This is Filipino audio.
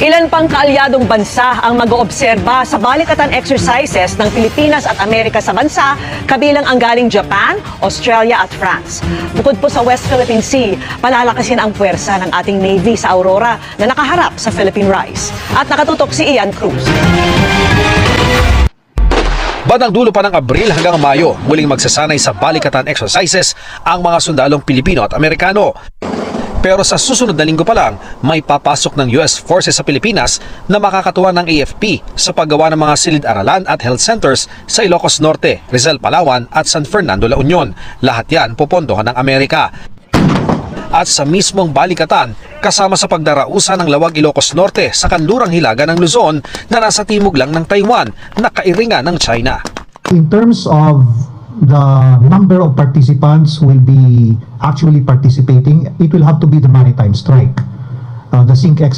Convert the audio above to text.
Ilan pang kaalyadong bansa ang mag-oobserba sa balikatan exercises ng Pilipinas at Amerika sa bansa, kabilang ang galing Japan, Australia at France. Bukod po sa West Philippine Sea, palalakasin ang puwersa ng ating Navy sa Aurora na nakaharap sa Philippine Rise. At nakatutok si Ian Cruz. Bandang dulo pa ng Abril hanggang Mayo, muling magsasanay sa balikatan exercises ang mga sundalong Pilipino at Amerikano. Pero sa susunod na linggo pa lang, may papasok ng US Forces sa Pilipinas na makakatuwa ng AFP sa paggawa ng mga silid-aralan at health centers sa Ilocos Norte, Rizal, Palawan at San Fernando, La Union. Lahat yan pupondohan ng Amerika. At sa mismong balikatan, kasama sa pagdarausa ng Lawag Ilocos Norte sa kanlurang hilaga ng Luzon na nasa timog lang ng Taiwan na kairingan ng China. In terms of the number of participants will be actually participating, it will have to be the maritime strike. Uh, the SYNC